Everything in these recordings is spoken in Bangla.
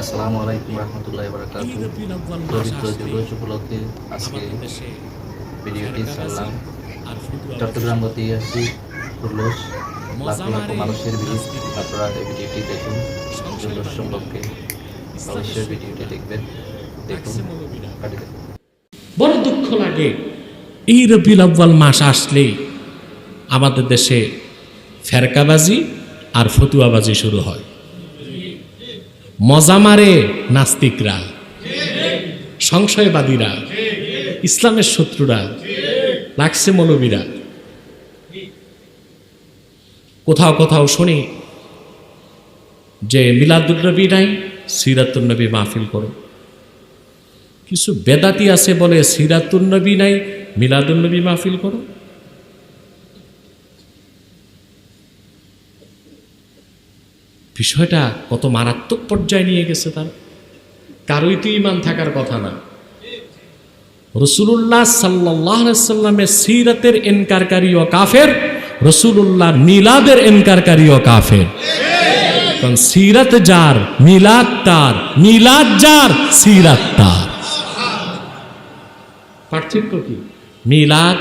আসসালামু আলাইকুম রহমতুল্লাহ বারাকাতু পবিত্র দিবস উপলক্ষে আজকে ভিডিওটি ছাড়লাম চট্টগ্রাম গতি উল্লাস লাখ লাখ মানুষের ভিড়। আপনারা এই ভিডিওটি দেখুন সম্পর্কে অবশ্যই ভিডিওটি দেখবেন। দেখুন বড় দুঃখ লাগে এই রবিউল আব্বাল মাস আসলে আমাদের দেশে ফেরকাবাজি আর ফতুয়াবাজি শুরু হয়। মজা মারে নাস্তিকরা। সংশয়বাদীরা। ইসলামের শত্রুরা। লাগছে মৌলবীরা। কোথাও কোথাও শুনি যে মিলাদুলনবী নাই সিরাতুলনবী মাহফিল করো। কিছু বেদাতি আছে বলে সিরাতুন্নবী নাই মিলাদুন্নবী মাহফিল করো। বিষয়টা কত মারাত্মক পর্যায়ে নিয়ে গেছে তারা। কারোই তো ইমান থাকার কথা না। রসুল্লাহ সাল্লাহ সাল্লামের সিরাতের এনকারকারী ও কাফের রসুল্লাহ মিলাদের এনকারকারী ও কাফের। কারণ সিরাত যার, মিলাদ তার, মিলাদ যার, সিরাত তার। পার্থক্য কি? মিলাদ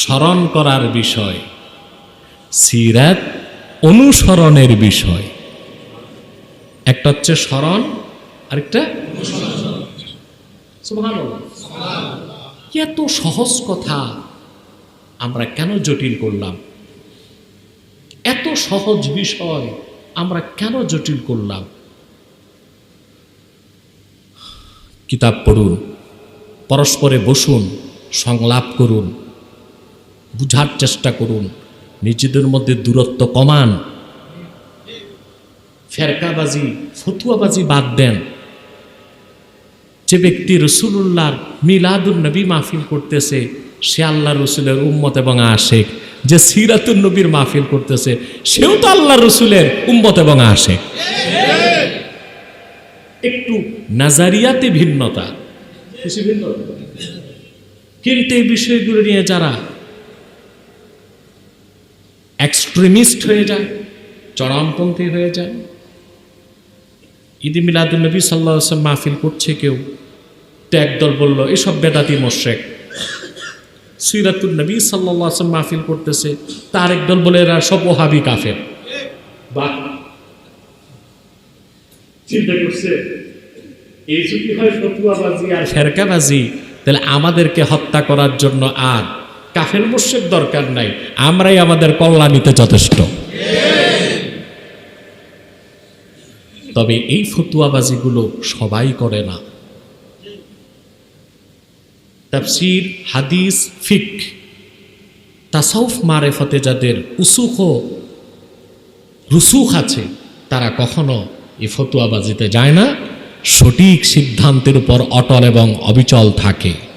স্মরণ করার বিষয়, সিরাত অনুসরণের বিষয়। একটা হচ্ছে স্মরণ, আরেকটা। এত সহজ কথা আমরা কেন জটিল করলাম? এত সহজ বিষয় আমরা কেন জটিল করলাম? কিতাব পড়ুন, পরস্পরে বসুন, সংলাপ করুন, বুঝার চেষ্টা করুন। নিজেদের মধ্যে দূরত্ব কমান। ফেরকাবাজি, ফতুয়াবাজি বাদ দেন। যে ব্যক্তি রসুল্লাহর মিলাদুল নবী মাহফিল করতেছে, সে আল্লাহ রসুলের উম্মত এবং আশেক। যে সিরাতুল নবীর মাহফিল করতেছে, সেও তো আল্লাহ রসুলের উম্মত এবং আশেক। একটু নাজারিয়াতে ভিন্নতা। কিন্তু এই বিষয়গুলো নিয়ে যারা এক্সট্রিমিস্ট হয়ে যায়, চরমপন্থী হয়ে যায়। ঈদি মিলাদুল নবী সাল্লাহ আসলাম মাহফিল করছে কেউ, তো একদল বলল, এসব বেদাতি মোশেক। সিরাতুল নবী সাল্লাহ আসলাম মাহফিল করতেছে তার একদল বলে এরা সব ওহাবি কাফের। বাহ। চিন্তা করছে, এই যদি হয় ফতুয়াবাজি আর ফেরকাবাজি, তাহলে আমাদেরকে হত্যা করার জন্য আর কাফের মোর্শেক দরকার নাই। আমরাই আমাদের কল্যাণীতে যথেষ্ট। তবে এই ফতুয়াবাজিগুলো সবাই করে না। তাফসির, হাদিস, ফিক, তাসাউফ মারেফতে যাদের উসুখ রুসুখ আছে, তারা কখনো এই ফতুয়াবাজিতে যায় না। সঠিক সিদ্ধান্তের উপর অটল এবং অবিচল থাকে।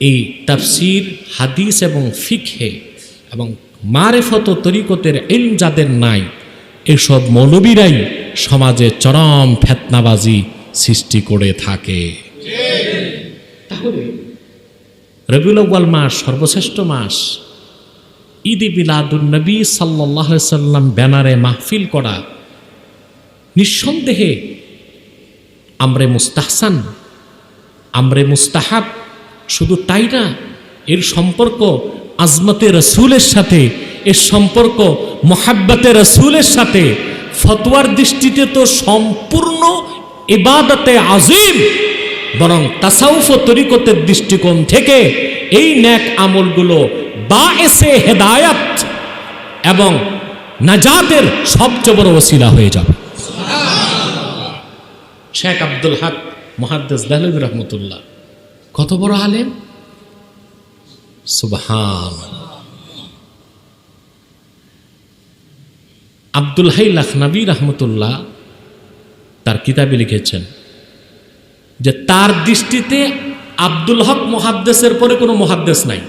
এই তাফসির, হাদিস এবং ফিকহে এবং মারেফত তরিকতের এল যাদের নাই, এসব মৌলবীরাই সমাজে চরম ফেতনাবাজি সৃষ্টি করে থাকে। তাহলে রবিউল আউ্বাল মাস, সর্বশ্রেষ্ঠ মাস। ঈদ বিলাদুল নবী সাল্লাহ সাল্লাম ব্যানারে মাহফিল করা। নিঃসন্দেহে আমরে মুস্তাহসান, আমরে মুস্তাহাব শুধু তাই না এর সম্পর্ক আজমতে রসুলের সাথে এর সম্পর্ক মোহাব্বতে রসুলের সাথে ফতোয়ার দৃষ্টিতে তো সম্পূর্ণ ইবাদতে আজিম। বরং তাসাউফ ও তরিকতের দৃষ্টিকোণ থেকে এই ন্যাক আমলগুলো বা এসে হেদায়াত এবং নাজাতের সবচেয়ে বড় ওসিলা হয়ে যাবে। শেখ আব্দুল হক মহাদ্দেস দাহলুদ রহমতুল্লাহ। কত বড় আলেম? সুবহান। আব্দুল হাই লখনবী রহমতুল্লাহ তার কিতাবে লিখেছেন যে তার দৃষ্টিতে আব্দুল হক মহাদ্দেশের পরে কোনো মহাদ্দেশ নাই।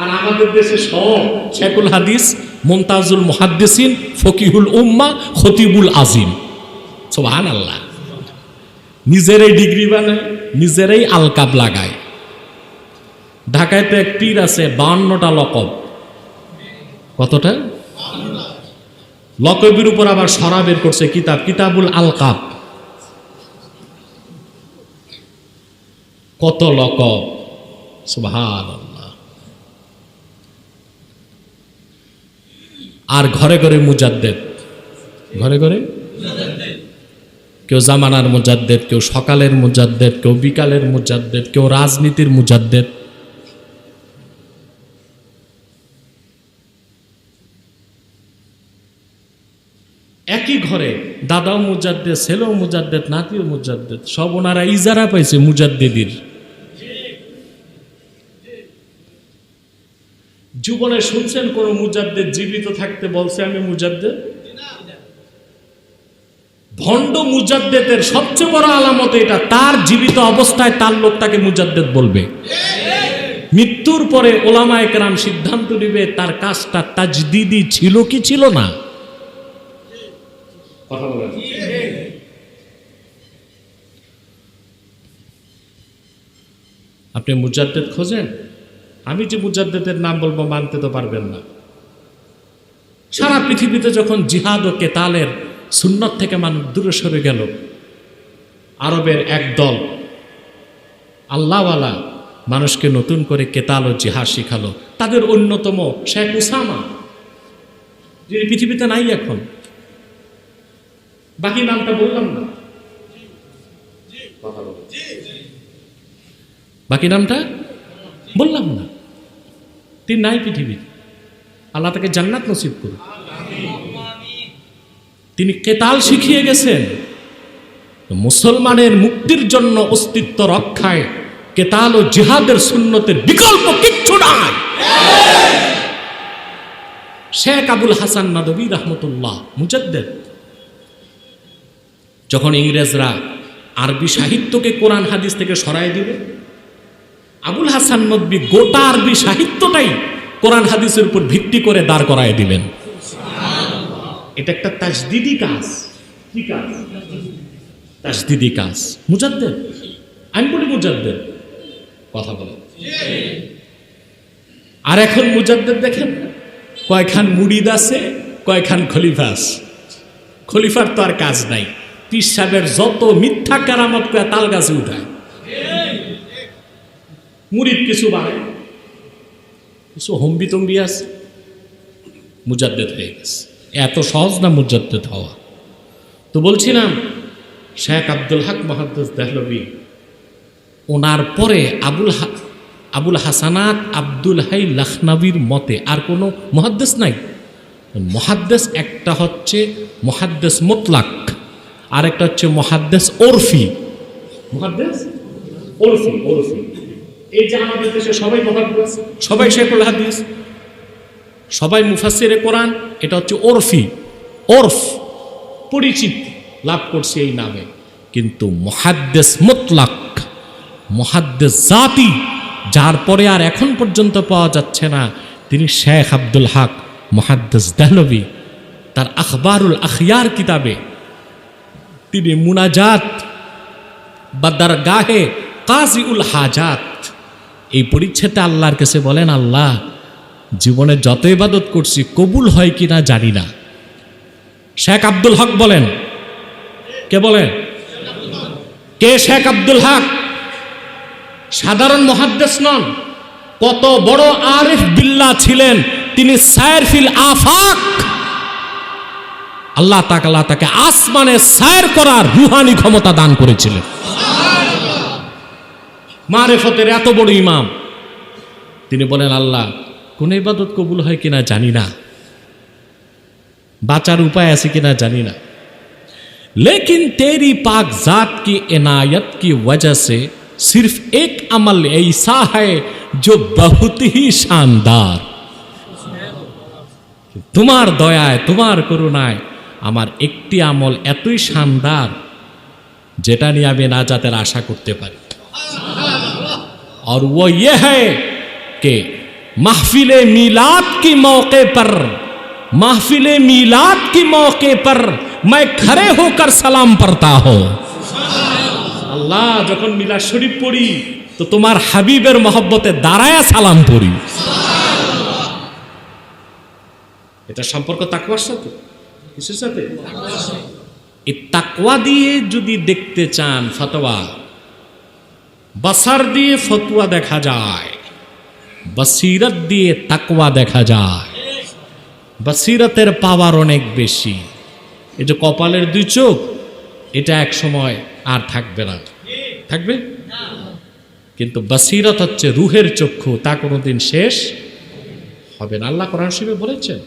আর আমাদের দেশে সব শেখুল হাদিস মুমতাজুল মুহাদ্দিসিন ফকিহুল উম্মা খতিবুল আজিম। সোহান আল্লাহ নিজেরাই ডিগ্রি বানায়, নিজেরাই আলকাপ লাগায়। ঢাকায় তো এক পীর আছে বাউন্নটা লকব। কতটা? লকবের উপর আবার সরা বের করছে কিতাব, কিতাবুল আলকাপ। কত লকব? সুবহানাল্লাহ। আর ঘরে ঘরে মুজাদ্দেদ। ঘরে ঘরে? কেউ জামানার মুজাদ্দেদ, কেউ সকালের মুজাদ্দেদ, কেউ বিকালের মুজাদ্দেদ, কেউ রাজনীতির মুজাদ্দেদ। একই ঘরে দাদাও মুজাদ্দেদ, ছেলেও মুজাদ্দেদ, নাতিও মুজাদ্দেদ, সব ওনারা ইজারা পাইছে মুজাদ্দেদির। জীবনে শুনছেন কোন মুজাদ্দেদ জীবিত থাকতে বলছে, আমি মুজাদ্দেদ ভণ্ড মুজাদ্দেদের সবচেয়ে বড় আলামত এটা, তার জীবিত অবস্থায় তার লোক তাকে মুজাদ্দেদ বলবে। মৃত্যুর পরে ওলামা একরাম সিদ্ধান্ত নিবে, তার কাজটা তাজদিদি ছিল কি ছিল না। আপনি মুজাদ্দেদ খোঁজেন? আমি যে মুজাদ্দেদের নাম বলব মানতে তো পারবেন না। সারা পৃথিবীতে যখন জিহাদ ও কেতালের সুন্নত থেকে মানুষ দূরে সরে গেল। আরবের এক দল আল্লাহওয়ালা মানুষকে নতুন করে কেতাল ও জিহাদ শিখালো। তাদের অন্যতম শেখ উসামা, যিনি পৃথিবীতে নাই এখন। বাকি নামটা বললাম না। বাকি নামটা বললাম না। তিনি নাই পৃথিবীতে। আল্লাহ তাকে জান্নাত নসিব করুন তিনি কেতাল শিখিয়ে গেছেন। মুসলমানের মুক্তির জন্য অস্তিত্ব রক্ষায় কেতাল ও জিহাদের সুন্নতের বিকল্প কিচ্ছু নাই। শেখ আবুল হাসান নাদবী রহমতুল্লাহ, মুজাদ্দেদ। যখন ইংরেজরা আরবি সাহিত্যকে কোরআন হাদিস থেকে সরাই দিবে, আবুল হাসান নদবী গোটা আরবি সাহিত্যটাই কোরআন হাদিসের উপর ভিত্তি করে দাঁড় করায় দিলেন এটা একটা তাজদিদি কাজ। কি কাজ? তাজদিদি কাজ। মুজাদ্দেদ? আমি বলি মুজাদ্দেদ। কথা বলে। আর এখন মুজাদ্দেদ দেখেন, কয়খান মুড়িদ আছে, কয়খান খলিফা আছে। খলিফার তো আর কাজ নাই। পীর সাহেবের যত মিথ্যা কারামত করে তাল গাছে উঠায়। মুড়িদ কিছু বাড়ে। কিছু হম্বি তম্বি আছে। মুজাদ্দেদ হয়ে গেছে। এত সহজ না মুজাদ্দেদ হওয়া। তো বলছিলাম, শেখ আব্দুল হক মহাদ্দেস দেহলবি ওনার পরে আবুল আবুল হাসানাত আব্দুল হাই লখনবীর মতে আর কোনো মহাদ্দেস নাই। মহাদ্দেস একটা হচ্ছে মহাদ্দেস মোতলাক আর একটা হচ্ছে মহাদ্দেস ওরফি। মহাদ্দেস? ওরফি ওরফি। এই যে আমাদের দেশে সবাই মহাদ্দেস, সবাই শেখুল হাদিস। সবাই মুফাসিরে কোরআন, এটা হচ্ছে ওরফি, ওরফ পরিচিত লাভ করছে এই নামে। কিন্তু মহাদ্দেস মোতলাক, মহাদ্দেস জাতি, যার পরে আর এখন পর্যন্ত পাওয়া যাচ্ছে না, তিনি শেখ আব্দুল হক, মহাদ্দেস দেহলবি তার আখবারুল আখিয়ার কিতাবে তিনি মুনাজাত, বা গাহে কাজী উল হাজাত, এই পরিচ্ছেদে আল্লাহর কাছে বলেন, আল্লাহ জীবনে যত ইবাদত করছি, কবুল হয় কিনা জানি না। শেখ আব্দুল হক বলেন। কে বলেন? কে শেখ আব্দুল হক? সাধারণ মহাদ্দেশ নন। কত বড় আরিফ বিল্লাহ ছিলেন, তিনি সায়ের ফিল আফাক। আল্লাহ তাকালা তাকে আসমানে সায়ের করার রুহানি ক্ষমতা দান করেছিলেন। মারেফতের এত বড় ইমাম। তিনি বলেন, আল্লাহ কোন ইবাদত কবুল হয় কিনা জানি না বাঁচার উপায় আছে কিনা জানি না लेकिन तेरी पाक जात की इनायत की वजह से सिर्फ एक अमल ऐसा है जो बहुत ही शानदार তোমার দয়ায় তোমার করুণায় আমার একটি আমল এতই শানদার যেটা নিয়ে আমি নাজাতের আশা করতে পারি और वो ये है محفل মিলাদ কি موقع পর محفل میلاد کی موقع پر میں کھڑے ہو کر سلام پڑھتا আল্লাহ, যখন মিলা শরীফ পড়ি, তো তোমার হাবিবের মহব্বতে দাঁড়ায়া সালাম পড়ি। এটা সম্পর্ক তাকওয়ার সাথে? কিসের সাথে? এই তাকওয়া দিয়ে যদি দেখতে চান ফতোয়া, বাসার দিয়ে ফতুয়া দেখা যায়। বসিরত দিয়ে তাকওয়া দেখা যায়। বসিরতের পাওয়ার অনেক বেশি। এই যে কপালের দুই চোখ, এটা এক সময় আর থাকবে না। থাকবে? কিন্তু বসিরত হচ্ছে রুহের চক্ষু, তা কোনোদিন শেষ হবে না। আল্লাহ কোরআন শরীফে বলেছেন।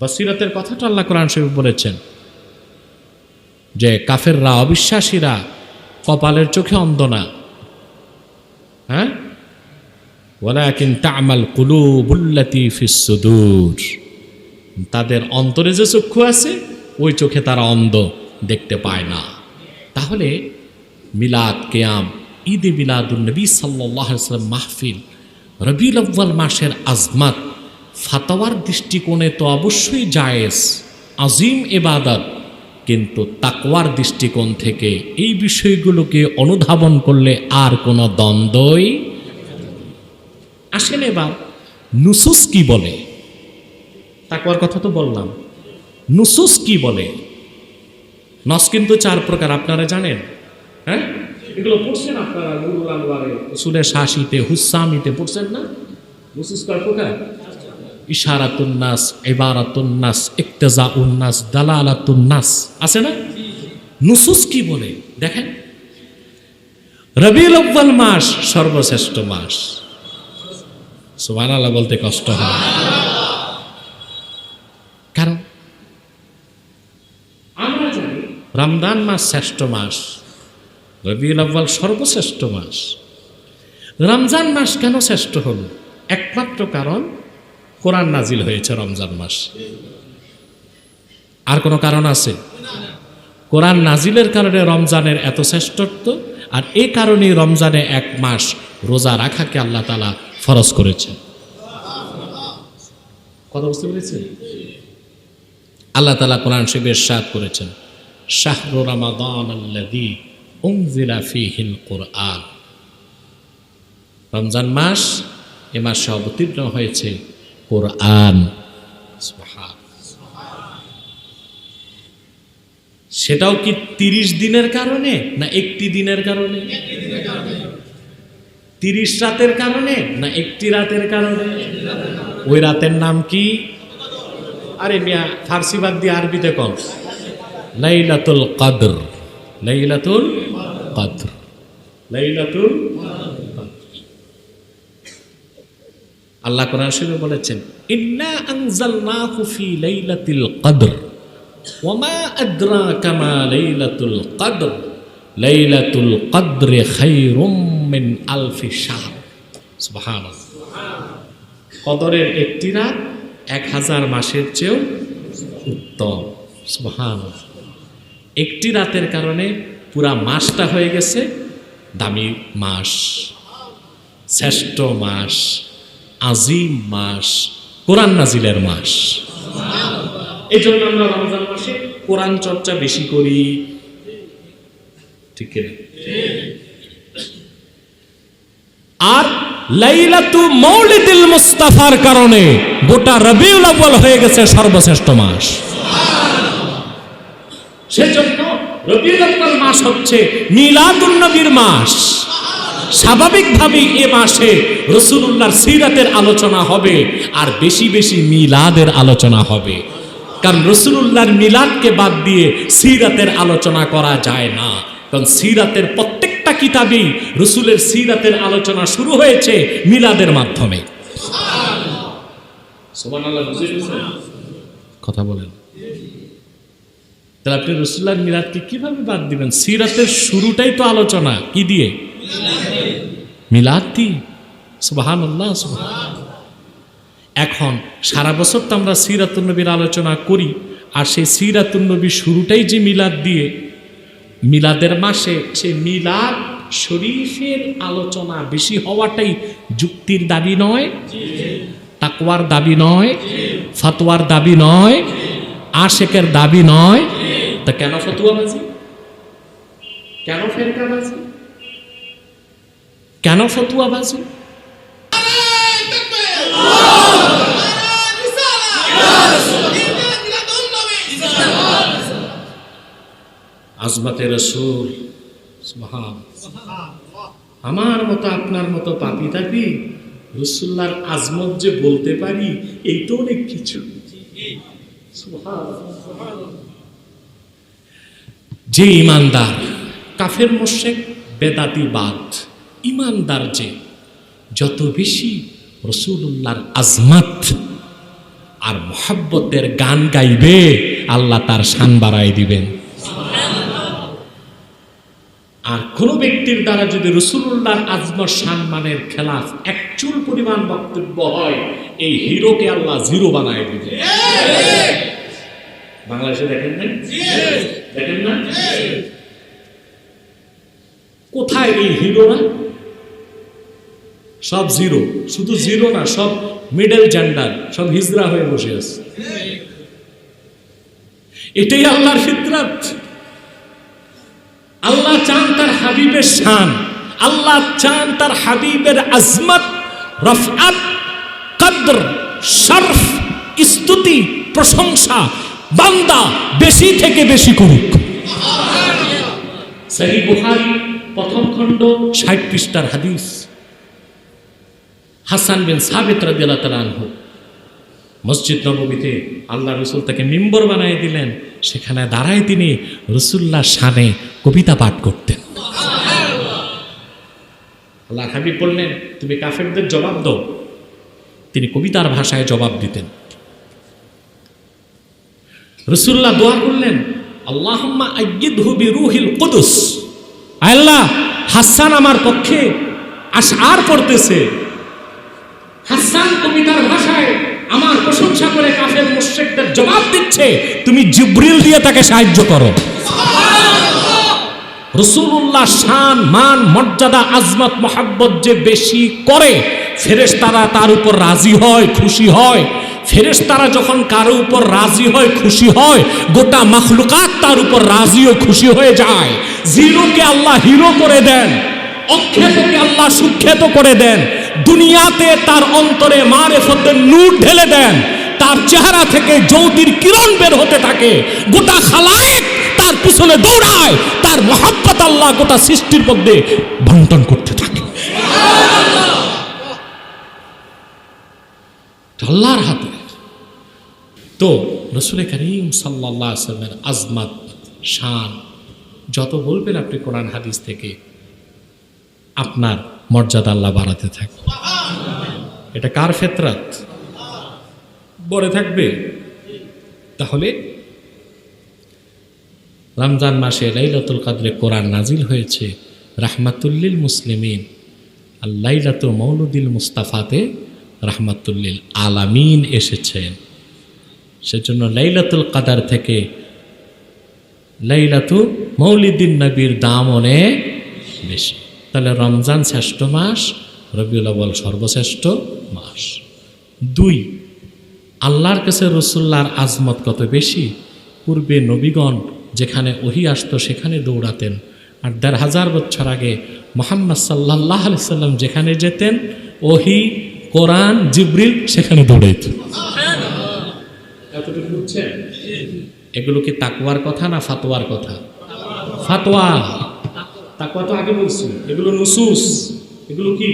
বসিরতের কথাটা আল্লাহ কোরআন শরীফ বলেছেন যে, কাফেররা, অবিশ্বাসীরা কপালের চোখে অন্ধ না। হ্যাঁ? ওয়ালাকিন তামাল কুলুবুল্লাতি ফিস সুদূর। তাদের অন্তরে যে চক্ষু আছে, ওই চোখে তারা অন্ধ দেখতে পায় না। তাহলে মিলাদ, কেয়াম ঈদে মিলাদুল নবী সাল্লাম মাহফিল রবিউল আব্বাল মাসের আজমাত ফাতাওয়ার দৃষ্টিকোণে তো অবশ্যই জায়েজ আজিম এবাদত কিন্তু তাকওয়ার দৃষ্টিকোণ থেকে এই বিষয়গুলোকে অনুধাবন করলে আর কোনো দ্বন্দ্বই আসেন এবার নুসুস কি বলে? তাকওয়ার কথা তো বললাম। নুসুস কি বলে? নস কিন্তু চার প্রকার আপনারা জানেন? হ্যাঁ? এগুলো পড়ছেন আপনারা নুরুল আনোয়ারে উসুলের শাসিতে হুসামিতে পড়ছেন না? নুসুস কয় প্রকার? ইশারাতুন্নাস ইক্তেজা উন্নাস দালালাতুন্নাস আছে না? নুসুস কি বলে? দেখেন। রবিউল মাস সর্বশ্রেষ্ঠ মাস। সুবহানাল্লাহ বলতে কষ্ট হয়। কারণ? আমরা জানি রমজান মাস শ্রেষ্ঠ মাস রবিউল আব্বাল সর্বশ্রেষ্ঠ মাস। রমজান মাস কেন শ্রেষ্ঠ হল? একমাত্র কারণ কোরআন নাজিল হয়েছে রমজান মাস। আর কোনো কারণ আছে? কোরআন নাজিলের কারণে রমজানের এত শ্রেষ্ঠত্ব আর এ কারণেই রমজানে এক মাস রোজা রাখাকে আল্লাহ তালা ফরজ করেছেন কথা বুঝতে পেরেছেন? আল্লাহ তালা কোরআন শিবের সাদ করেছেন কোরআন। রমজান মাস, এ মাসে অবতীর্ণ হয়েছে কোরআন। সেটাও কি তিরিশ দিনের কারণে না একটি দিনের কারণে? তিরিশ রাতের কারণে না একটি রাতের কারণে? ওই রাতের নাম কি? আরে মিয়া, ফার্সি বাদ দিয়ে আরবিতে কম লাইলাতুল কদর। লাইলাতুল কদর। লাইলাতুল আল্লাহ কোরআন শরীফে বলেছেন, ইন্না আনজালনাহু ফি লাইলাতিল কদর ওমা আদরাকা মা লাইলাতুল কদর। লাইলাতুল কদরে খায়রুম মিন আলফি সুবহানাল্লাহ। কদরের একটি রাত এক হাজার মাসের চেয়েও উত্তম। সুবহানাল্লাহ। একটি রাতের কারণে পুরা মাসটা হয়ে গেছে দামি মাস, শ্রেষ্ঠ মাস, আজিম মাস, কোরআন নাজিলের মাস। এই জন্য আমরা রমজান মাসে কোরআন চর্চা বেশি করি। ঠিক? আর লাইলাতু মৌলিদুল মুস্তাফার কারণে গোটা রবিউল আউয়াল হয়ে গেছে সর্বশ্রেষ্ঠ মাস। সেজন্য রবিউল আউয়াল মাস হচ্ছে মিলাদুন নবীর মাস। স্বাভাবিকভাবেই এ মাসে রসুল্লাহর সিরাতের আলোচনা হবে আর বেশি বেশি মিলাদের আলোচনা হবে। কারণ রসুল্লাহর মিলাদকে বাদ দিয়ে সিরাতের আলোচনা করা যায় না। কারণ সিরাতের প্রত্যেকটা কিতাবেই রসুলের সিরাতের আলোচনা শুরু হয়েছে মিলাদের মাধ্যমে। কথা বলেন। তাহলে আপনি রসুল্লাহর মিলাদকে কীভাবে বাদ দিবেন? সিরাতের শুরুটাই তো আলোচনা কি দিয়ে? মিলাদ দিয়ে। সুবাহান আল্লাহ এখন সারা বছর তো আমরা সিরাতুন্নবীর আলোচনা করি আর সেই সিরাতুন্নবীর শুরুটাই যে মিলাদ দিয়ে মিলাদের মাসে সে মিলাদ শরীফের আলোচনা বেশি হওয়াটাই যুক্তির দাবি নয়, তাকওয়ার দাবি নয় ফতোয়ার দাবি নয়, আশেকের দাবি নয়। তা কেন ফতুয়াবাজি কেন ফেরকাবাজি কেন ফতুয়াবাজি আজমাতে রসুল আমার মতো, আপনার মতো পাপি তাপি রসুল্লার আজমত যে বলতে পারি এই তো অনেক কিছু। যে ইমানদার, কাফের মোশেক বেদাতিবাদ ইমানদার যে, যত বেশি রসুল্লাহর আজমাত আর মোহাব্বতের গান গাইবে, আল্লাহ তার শান বাড়াই দিবেন। আর কোন ব্যক্তির দ্বারা যদি রসুল্লাহর আজমত সম্মানের খেলাফ এক চুল পরিমাণ বক্তব্য হয়, এই হিরোকে আল্লাহ জিরো বানায় দিবে। বাংলাদেশে দেখেন না দেখেন না? কোথায় এই হিরোরা? সব জিরো। শুধু জিরো না, সব মিডল জেন্ডার, সব হিজরা হয়ে বসে আছে। এটাই আল্লাহর ফিতরাত। আল্লাহ চান তার হাবিবের শান। আল্লাহ চান তার হাবিবের আজমত, রফআত, কদ্র, শরফ, স্তুতি, প্রশংসা বান্দা বেশি থেকে বেশি করুক। বুহারি প্রথম খণ্ড, ষাট পৃষ্ঠার হাদিস। হাসান বিন সাবিত রাদিয়াল্লাহু তাআলা আনহু মসজিদ নবমীতে আল্লাহ রসুল তাকে মিম্বর বানিয়ে দিলেন। সেখানে দাঁড়ায় তিনি রসুল্লাহ শানে কবিতা পাঠ করতেন আল্লাহ হাবিব বললেন, তুমি কাফেরদের জবাব দাও। তিনি কবিতার ভাষায় জবাব দিতেন। রসুল্লাহ দোয়া করলেন, আল্লাহুম্মা আজ্ঞিদহু বিরুহিল কুদুস। আল্লাহ, হাসান আমার পক্ষে আশআর পড়তেছে। হাসান কবিতার ভাষায় আমার প্রশংসা করে কাফের মুশরিকদের জবাব দিচ্ছে, তুমি জিব্রিল দিয়ে তাকে সাহায্য করো। রসুল্লাহ শান, মান, মর্যাদা, আজমত, মোহাব্বত যে বেশি করে, ফেরেশতারা তার উপর রাজি হয়, খুশি হয়। ফেরেশতারা যখন কারও উপর রাজি হয়, খুশি হয়, গোটা মখলুকাত তার উপর রাজি ও খুশি হয়ে যায়। জিরোকে আল্লাহ হিরো করে দেন অখ্যাতকে আল্লাহ সুখ্যাত করে দেন, দুনিয়াতে তার অন্তরে মারে মারেফতের নূর ঢেলে দেন, তার চেহারা থেকে জ্যোতির কিরণ বের হতে থাকে, গোটা খালায়েক তার পিছনে দৌড়ায়, তার মহাব্বত আল্লাহ গোটা সৃষ্টির মধ্যে বন্টন করতে থাকে। আল্লাহর হাতে। তো রসুল করিম সাল্লামের আজমাত, শান, যত বলবেন আপনি কোরআন হাদিস থেকে, আপনার মর্যাদা আল্লাহ বাড়াতে থাকে এটা কার ফেতরাত? বড়ে থাকবে? তাহলে রমজান মাসে লাইলাতুল কাদরে কোরআন নাজিল হয়েছে, রাহমাতুল্লিল মুসলিমিন। আর লাইলাতুল মৌলুদিল মুস্তাফাতে রাহমাতুল্লিল আলামিন এসেছেন। সেজন্য লাইলাতুল কাদার থেকে লাইলাতু মৌলিদ্দিন নবীর দাম অনেক বেশি। তাহলে রমজান শ্রেষ্ঠ মাস, রবিউল আউ্বাল সর্বশ্রেষ্ঠ মাস। দুই, আল্লাহর কাছে রসুল্লাহর আজমত কত বেশি? পূর্বে নবীগণ যেখানে ওহি আসতো, সেখানে দৌড়াতেন। আর দেড় হাজার বছর আগে মোহাম্মদ সাল্লাহ সাল্লাম যেখানে যেতেন, ওহি, কোরআন, জিব্রিল সেখানে দৌড়াইত। এগুলো কি তাকুয়ার কথা না ফাতোয়ার কথা? ফাতোয়া তাকুয়া তো আগে বলছি এগুলো নুসুস। এগুলো কি?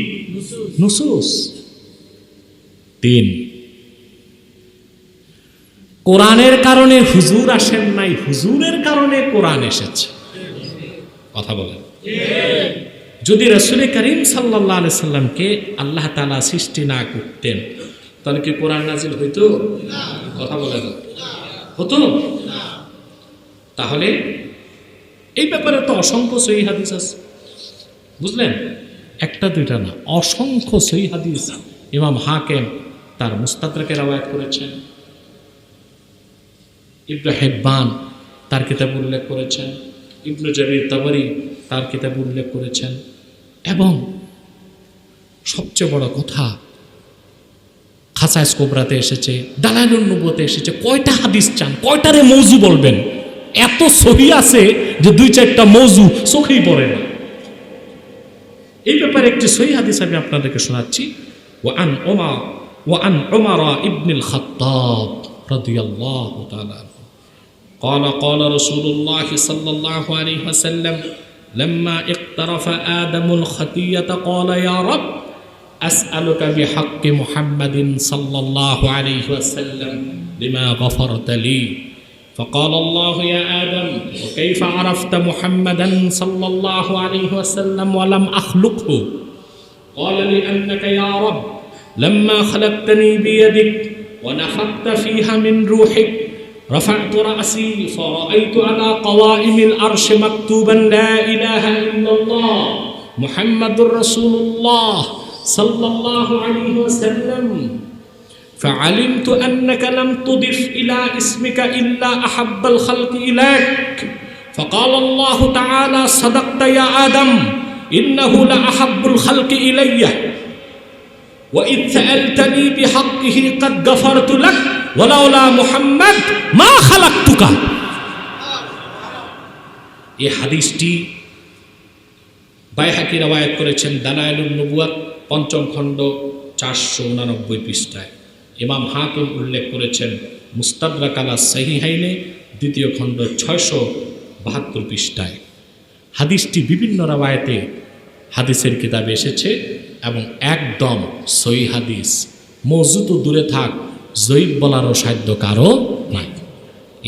নুসুস। তিন। কোরআনের কারণে হুজুর আসেন নাই, হুজুরের কারণে কোরআন এসেছে। কথা বলেন। যদি রসুল করিম সাল্লাহ আলি সাল্লামকে আল্লাহ তালা সৃষ্টি না করতেন, তাহলে কি কোরআন নাজিল হইতো? কথা বলেন হতো? তাহলে এই ব্যাপারে তো অসংখ্য সহি হাদিস আছে। বুঝলেন? একটা, দুইটা না, অসংখ্য সহি হাদিস ইমাম হাকেম তার মুস্তাদরাকে রওয়ায়াত করেছেন। ইবনু হেব্বান তার কিতাব উল্লেখ করেছেন, ইবনু জারির তাবারি তার কিতাব উল্লেখ করেছেন এবং সবচেয়ে বড় কথা খাসা স্কোবরাতে এসেছে দালানুর নবতে এসেছে, কয়টা হাদিস চান, কয়টারে মৌজু বলবেন? এত সহি আছে যে দুই চারটা মৌজু চোখেই পড়ে না। এই ব্যাপারে একটি সহি হাদিস আমি আপনাদেরকে শোনাচ্ছি ওয়ান ওমা ওয়ান ওমারা ইবনুল খাত্তাব। رضي الله تعالى عنه. قال قال رسول الله صلى الله عليه وسلم لما اقترف آدم الخطية قال يا رب أسألك بحق محمد صلى الله عليه وسلم لما غفرت لي. فقال الله يا آدم وكيف عرفت محمدا صلى الله عليه وسلم ولم أخلقه؟ قال لأنك يا رب لما خلقتني بيدك ونفخت فيها من روحك رفعت رأسي فرأيت على قوائم الأرش مكتوبا لا إله إلا الله محمد رسول الله صلى الله عليه وسلم. فعلمت أنك لم تضف إلى اسمك إلا أحب الخلق إليك. فقال الله تعالى صدقت يا آدم إنه لأحب الخلق إلي. وإذ سألتني بحقه قد غفرت لك ولولا محمد ما خلقتك এই হাদিসটি বাইহাকি রবায়ত করেছেন দালায়লুল নবুয়াত পঞ্চম খণ্ড চারশো উনানব্বই পৃষ্ঠায় ইমাম হাকিম উল্লেখ করেছেন মুস্তাদরাক আলা সাহিহাইনে দ্বিতীয় খণ্ড ছয়শো বাহাত্তর পৃষ্ঠায় হাদিসটি বিভিন্ন রাবায়তে হাদিসের কিতাবে এসেছে এবং একদম সই হাদিস। মজুত দূরে থাক, জয়ীব বলারও সাধ্য কারও নাই।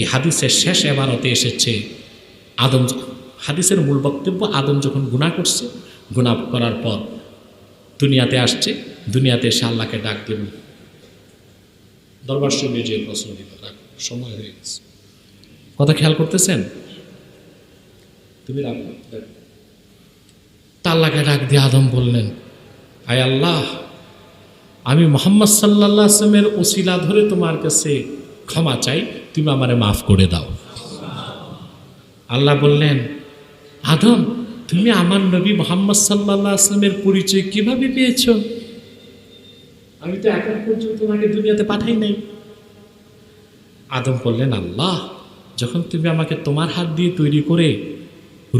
এই হাদিসের শেষ এবারতে এসেছে আদম হাদিসের মূল বক্তব্য, আদম যখন গুণা করছে গুণা করার পর দুনিয়াতে আসছে, দুনিয়াতে এসে আল্লাহকে ডাক দেব দরবার সঙ্গে যে প্রশ্ন সময় হয়ে গেছে। কথা খেয়াল করতেছেন? তুমি রাখো তা আল্লাহকে ডাক দিয়ে আদম বললেন আয় আল্লাহ, আমি মোহাম্মদ সাল্লাহ আসলামের ওসিলা ধরে তোমার কাছে ক্ষমা চাই, তুমি আমারে মাফ করে দাও। আল্লাহ বললেন, আদম, তুমি আমার নবী মোহাম্মদ সাল্লাহ আসলামের পরিচয় কীভাবে পেয়েছ? আমি তো এখন পর্যন্ত তোমাকে দুনিয়াতে পাঠাই নাই। আদম বললেন, আল্লাহ, যখন তুমি আমাকে তোমার হাত দিয়ে তৈরি করে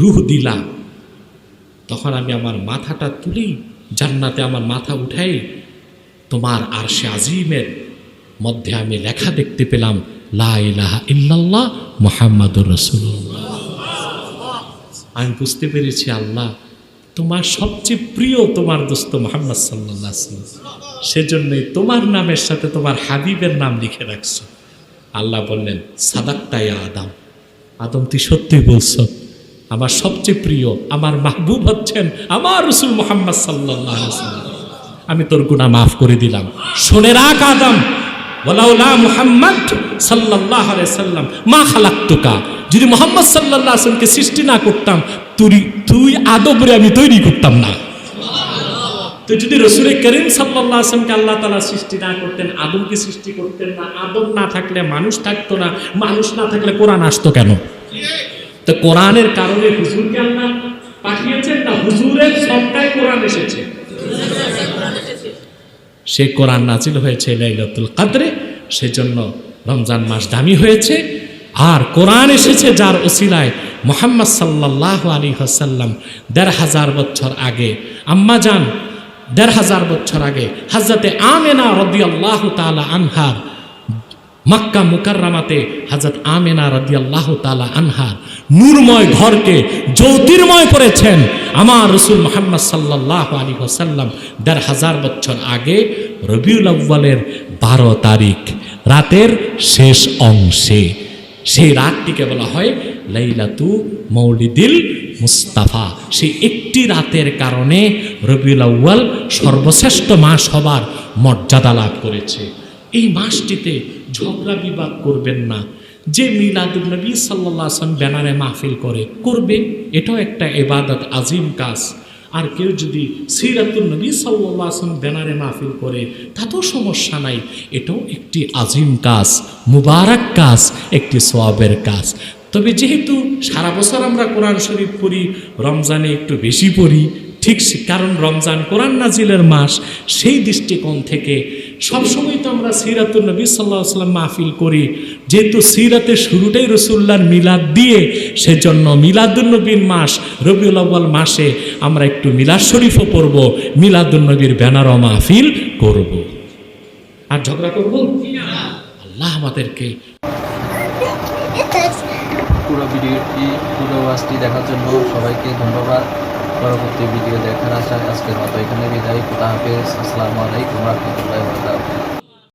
রুহ দিলা, তখন আমি আমার মাথাটা তুলি জান্নাতে আমার মাথা উঠাই, তোমার আর সে আজিমের মধ্যে আমি লেখা দেখতে পেলাম, লা ইলাহা ইল্লাল্লাহ মুহাম্মাদুর রাসূলুল্লাহ। আমি বুঝতে পেরেছি, আল্লাহ তোমার সবচেয়ে প্রিয় তোমার দোস্ত মোহাম্মদ সাল্লাহ সেজন্যই তোমার নামের সাথে তোমার হাবিবের নাম লিখে রাখছো। আল্লাহ বললেন সাদাক্তাই আদম। আদম, তুই সত্যি বলছ আমার সবচেয়ে প্রিয়, আমার মাহবুব হচ্ছেন আমার রসুল মোহাম্মদ সাল্লাহ আমি তোর গুণা মাফ করে দিলাম। শুনে রাখ, আদম। ওলাউলা মুহাম্মদ সাল্লাহ সাল্লাম মা খালাক্তুকা। যদি মোহাম্মদ সাল্লাহ আসলামকে সৃষ্টি না করতাম, তুই তুই আদবরে আমি তৈরি করতাম না। তো যদি রসুল করিম সাল্লাহ আসলামকে আল্লাহ তালা সৃষ্টি না করতেন, আদমকে সৃষ্টি করতেন না আদম না থাকলে মানুষ থাকতো না, মানুষ না থাকলে কোরআন আসতো কেন? তো কোরআনের কারণে হুজুরকে আল্লাহ পাঠিয়েছেন? না, হুজুরের সবটাই কোরআন এসেছে। সে কোরআন নাজিল হয়েছে লাইলাতুল কাদরে, সেজন্য রমজান মাস দামি হয়েছে। আর কোরআন এসেছে যার ওসিলায় মোহাম্মদ সাল্লাহ আলী হাসাল্লাম দেড় হাজার বছর আগে। আম্মা যান দেড় হাজার বছর আগে হাজরতে আমেনা রদি আল্লাহ তালা আনহার মক্কা মুকাররামাতে হাজরত আমেনা রদি আল্লাহ তালা আনহার নূরময় ঘরকে জ্যোতির্ময় করেছেন। আমার রসুল মোহাম্মদ সাল্লাহ আলী হোসাল্লাম দেড় হাজার বছর আগে রবিউল আব্বালের বারো তারিখ, রাতের শেষ অংশে। সেই রাতটিকে বলা হয় লাইলাতু মৌলিদিল মুস্তাফা। সেই একটি রাতের কারণে রবিউল আউ্বাল সর্বশ্রেষ্ঠ মাস হবার মর্যাদা লাভ করেছে। এই মাসটিতে ঝগড়া বিবাদ করবেন না। যে মিলাদুল নবী সাল্লাহ আসলাম ব্যানারে মাহফিল করে, করবে। এটাও একটা এবাদত আজিম কাজ। আর কেউ যদি সিরাতুল নবী সাল্লাহ আসলাম ব্যানারে মাহফিল করে, তাতেও সমস্যা নাই। এটাও একটি আজিম কাজ, মুবারক কাজ, একটি সোয়াবের কাজ। তবে যেহেতু সারা বছর আমরা কোরআন শরীফ পড়ি, রমজানে একটু বেশি পড়ি, ঠিক কারণ রমজান কোরআন নাজিলের মাস, সেই দৃষ্টিকোণ থেকে সবসময় তো আমরা সিরাতুল নবী সাল্লাহ সাল্লাম মাহফিল করি। যেহেতু সিরাতের শুরুটাই রসুল্লাহর মিলাদ দিয়ে, সেজন্য মিলাদুন্নবীর মাস, রবিউল আউ্বাল মাসে আমরা একটু মিলাদ শরীফও পড়ব মিলাদুন্নবীর ব্যানারও মাহফিল করব। আর ঝগড়া করব? আল্লাহ আমাদেরকে It's ভিডিওটি, পুরো ওয়াজটি দেখার জন্য সবাইকে ধন্যবাদ। পরবর্তী ভিডিও দেখার আশায় আজকের মতো এখানে বিদায়। খুদা হাফেজ। আসসালামু আলাইকুম রহমতুল্লাহ